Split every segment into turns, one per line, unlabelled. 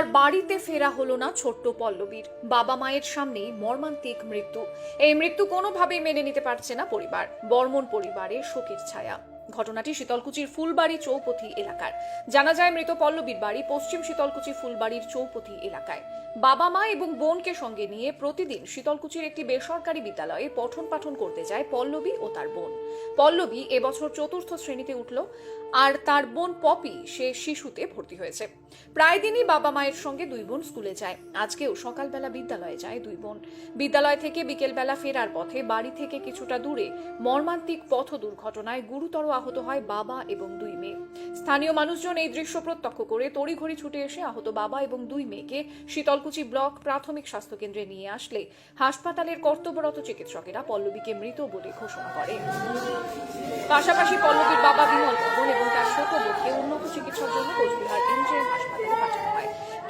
আর বাড়িতে ফেরা হলো না ছোট্ট পল্লবীর। বাবা মায়ের সামনেই মর্মান্তিক মৃত্যু। এই মৃত্যু কোনোভাবেই মেনে নিতে পারছে না পরিবার। বর্মন পরিবারের শোকের ছায়া। ঘটনাটি শীতলকুচির ফুলবাড়ি চৌপথি এলাকার। জানা যায় মৃত পল্লবীর বাড়ি পশ্চিম শীতলকুচি ফুলবাড়ির চৌপথি এলাকায়। বাবা মা এবং বোনকে সঙ্গে নিয়ে প্রতিদিন শীতলকুচির একটি বেসরকারি বিদ্যালয়ে পঠন পাঠন করতে যায় পল্লবী ও তার বোন। পল্লবী এবছর চতুর্থ শ্রেণীতে উঠল, আর তার বোন পপি সে শিশুতে ভর্তি হয়েছে। প্রায় দিনই বাবা মায়ের সঙ্গে দুই বোন স্কুলে যায়। আজকেও সকালবেলা বিদ্যালয়ে যায় দুই বোন। বিদ্যালয় থেকে বিকেলবেলা ফেরার পথে বাড়ি থেকে কিছুটা দূরে মর্মান্তিক পথ দুর্ঘটনায় গুরুতর আহত হয় বাবা এবং দুই মেয়ে। স্থানীয় মানুষজন এই দৃশ্য প্রত্যক্ষ করে তড়িঘড়ি ছুটে এসে আহত বাবা এবং দুই মেয়েকে শীতলকুচি ব্লক প্রাথমিক স্বাস্থ্যকেন্দ্রে নিয়ে আসলে। হাসপাতালের কর্তব্যরত চিকিৎসকেরা পল্লবীকে মৃত বলে ঘোষণা করে। পাশাপাশি পল্লবীর বাবা বিমল এবং তার শোকবোধকে উন্নত চিকিৎসার জন্য কোচবিহার এমজেএম হাসপাতালে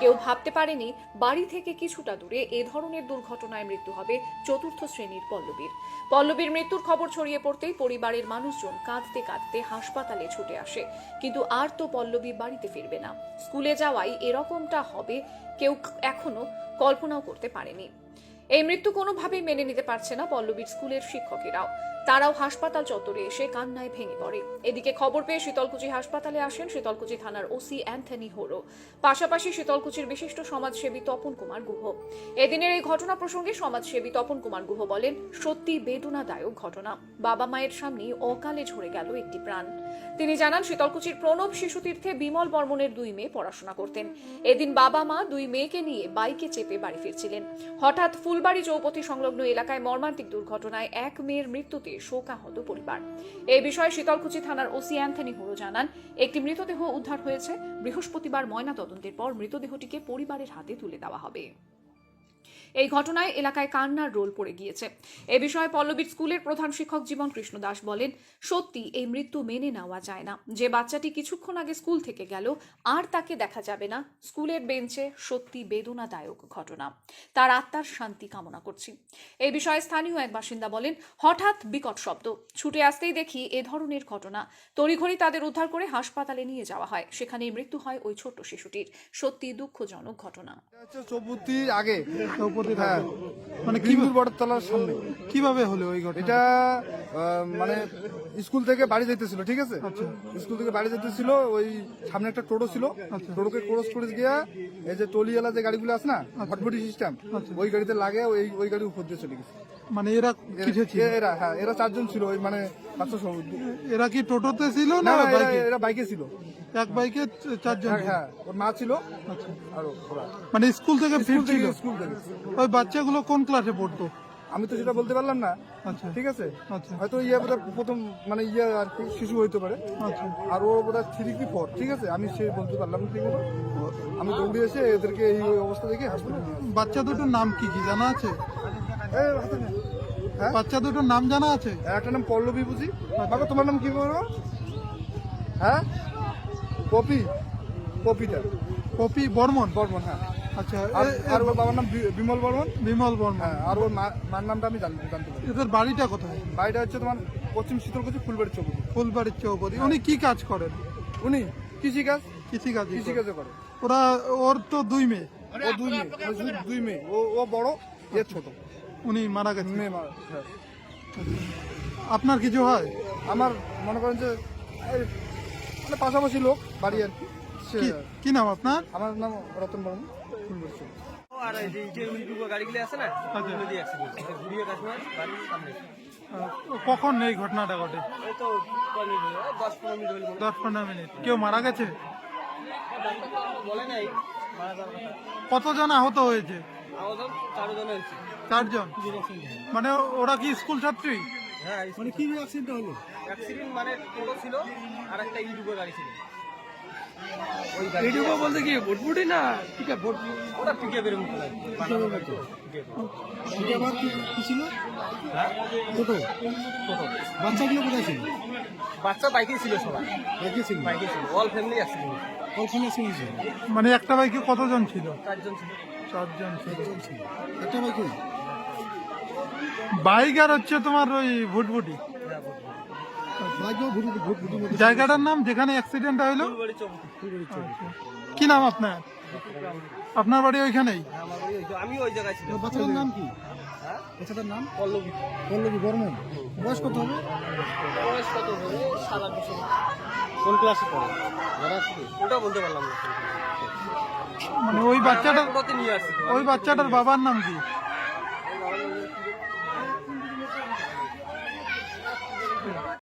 কেউ ভাবতে পারেনি বাড়ি থেকে কিছুটা দূরে এ ধরনের দুর্ঘটনায় মৃত্যু হবে চতুর্থ শ্রেণির পল্লবীর। পল্লবীর মৃত্যুর খবর ছড়িয়ে পড়তেই পরিবারের মানুষজন কাঁদতে কাঁদতে হাসপাতালে ছুটে আসে। কিন্তু আর তো পল্লবী বাড়িতে ফিরবে না। স্কুলে যাওয়াই এরকমটা হবে কেউ এখনও কল্পনাও করতে পারেনি। এই মৃত্যু কোনোভাবেই মেনে নিতে পারছে না পল্লবীর স্কুলের শিক্ষকেরাও। তারাও হাসপাতাল চত্বরে এসে কান্নায় ভেঙে পড়ে। এদিকে খবর পেয়ে শীতলকুচি হাসপাতালে আসেন শীতলকুচি থানার ওসি অ্যান্থনি হোরো। পাশাপাশি শীতলকুচির বিশিষ্ট সমাজসেবী তপন কুমার গুহ। এদিনের এই ঘটনা প্রসঙ্গে সমাজসেবী তপন কুমার গুহ বলেন, সত্যি বেদনাদায়ক ঘটনা। বাবা মায়ের সামনে অকালে ঝরে গেল একটি প্রাণ। তিনি জানান, শীতলকুচির প্রণব শিশু তীর্থে বিমল বর্মনের দুই মেয়ে পড়াশোনা করতেন। এদিন বাবা মা দুই মেয়েকে নিয়ে বাইকে চেপে বাড়ি ফিরছিলেন। হঠাৎ ফুলবাড়ি চৌপথি সংলগ্ন এলাকায় মর্মান্তিক দুর্ঘটনায় এক মেয়ের মৃত্যুতে শোকাহত পরিবার। এই বিষয়ে শীতলকুচি থানার ওসি অ্যান্থনি হুরো জানান, একটি মৃতদেহ উদ্ধার হয়েছে। বৃহস্পতিবার ময়না তদন্তের পর মৃতদেহটিকে পরিবারের হাতে তুলে দেওয়া হবে। এই ঘটনায় এলাকায় কান্নার রোল পড়ে গিয়েছে। এ বিষয়ে পল্লবীর স্কুলের প্রধান শিক্ষক জীবন কৃষ্ণ দাস বলেন, সত্যি এই মৃত্যু মেনে নেওয়া যায় না। যে বাচ্চাটি কিছুক্ষণ আগে স্কুল থেকে গেল, আর তাকে দেখা যাবে না। স্কুলের বেঞ্চে সত্যি বেদনাদায়ক ঘটনা। তার আত্মার শান্তি কামনা করছি। এই বিষয়ে স্থানীয় এক বাসিন্দা বলেন, হঠাৎ বিকট শব্দ। ছুটে আসতেই দেখি এ ধরনের ঘটনা। তড়িঘড়ি তাদের উদ্ধার করে হাসপাতালে নিয়ে যাওয়া হয়। সেখানেই মৃত্যু হয় ওই ছোট্ট শিশুটির। সত্যি দুঃখজনক ঘটনা।
আগে।
চৌপতি
হ্যাঁ।
মানে কি
বড় তলার সামনে?
কীভাবে হলো ওই ঘটনা?
এটা মানে স্কুল থেকে বাড়ি যাইতেছিল ঠিক আছে? স্কুল থেকে বাড়ি যাইতেছিল ওই সামনে একটা টোটো ছিল। টোটোকে ক্রস করে গিয়া এই যে টলিওয়ালা যে গাড়িগুলো আছে না ভটভটি সিস্টেম ওই গাড়িতে লাগে ওই ওই গাড়ির উপর দিয়ে চলে গেছে।
মানে এরা কিসে ছিল?
এরা হ্যাঁ এরা চারজন ছিল ওই মানে পাঁচশো
এরা কি টোটোতে ছিল
না এরা-
বাইকে?
এরা বাইকে ছিল।
এক বাইকে চারজন
হ্যাঁ হ্যাঁ ওর মা ছিল আর ওরা
মানে স্কুল থেকে ফিরছিল?
স্কুল থেকে।
ওই বাচ্চাগুলো কোন ক্লাসে পড়তো?
আমি তো সেটা বলতে পারলাম না।
আচ্ছা।
ঠিক আছে?
আচ্ছা।
হয়তো ইয়ে বোধহয় প্রথম মানে ইয়ে আর কি শিশু হইতে পারে।
আচ্ছা।
আর ও বোধহয় থ্রি কি ফোর ঠিক আছে? আমি সে বলতে পারলাম ঠিক আছে আমি দৌড়ে এসে এদেরকে এই অবস্থা দেখে হাসপাতালে।
বাচ্চা দুটোর নাম কি কি জানা আছে? বাচ্চা দুটোর নাম জানা আছে?
একটা নাম পল্লবী বুঝি। বাবা তোমার নাম কি বলো? হ্যাঁ? পপি। পপিটা।
কপি বর্মন?
বর্মন হ্যাঁ।
আচ্ছা
আর ওর বাবার নাম বি- বিমল বর্মন?
বিমল বর্মন।
হ্যাঁ আর ওর মার নামটা আমি জানতে জানতে পারি।
এদের বাড়িটা কোথায়?
বাড়িটা হচ্ছে তোমার পশ্চিম শীতলকুচি ফুলবাড়ি চৌকি
ফুলবাড়ির চৌপতি। উনি কি কাজ করেন?
উনি কৃষিকাজ?
কৃষিকাজ
কৃষিকাজে করে।
ওরা ওর তো দুই মেয়ে।
ও দুই মেয়ে দুই মেয়ে। ও ও বড় ছোট।
উনি মারা গেছে
মেয়ে মারা হ্যাঁ।
আপনার কিছু হয়?
আমার মনে করেন যে এই, মানে পাশাপাশি লোক বাড়ি আর কি। সে-
কি- কি নাম আপনার?
আমার নাম রতন বর্মন। ফুলবাড়ি চৌকি।
আর এই যে যে ওই দুটো গাড়িগুলো আছে না
আচ্ছা।
ওগুলো দিয়ে অ্যাক্সিডেন্ট ঘুরিয়ে কাশ্মীর বাড়ির সামনে।
আহ, কখন এই ঘটনাটা ঘটে?
এই তো কয় মিনিট হলো? দশ পনেরো মিনিট হলো।
দশ পনেরো মিনিট। কেউ মারা গেছে?
ডাক্তার তো আমাকে বলে নাই মারা যাওয়ার কথা।
কতজন আহত হয়েছে?
আমাদের চারো জন হয়েছে
চারজন মানে ওরা কি স্কুল ছাত্রী?
হ্যাঁ মানে কি অ্যাক্সিডেন্ট হলো? অ্যাক্সিডেন্ট মানে টোটো ছিল আর একটা ইডুগো গাড়ি ছিল। বলতে কি ভোটভুটি না পিকআপ ওটা পিকআপের মতো লাগে
আবার কি কি ছিল টোটো? বাচ্চাগুলো কোথায় ছিল?
বাচ্চা বাইকেই ছিল সবাই
বাইকে ছিল?
বাইকে ছিল। অল ফ্যামিলি অ্যাক্সিডেন্ট
মানে একটা বাইকে কতজন ছিল।
চারজন ছিল।
চারজন ছিল।
একটা বাইকে?
বাইক আর হচ্ছে তোমার ওই ভুটভুটি। জায়গাটার নাম যেখানে অ্যাক্সিডেন্ট হইল। কি নাম আপনার? আপনার বাড়ি ওইখানেই?
আমার বাড়ি ওই- আমি ওই জায়গায়
বাচ্চাটার নাম কি? বাচ্চাটার নাম?
পল্লবী।
পল্লবী বর্মন। বয়স কত হবে?
বয়স কত হবে সাত বছর কোন ক্লাসে পড়ে? ওটা বলতে পারলাম না।
মানে ওই বাচ্চাটার ওই বাচ্চাটার বাবার নাম কি?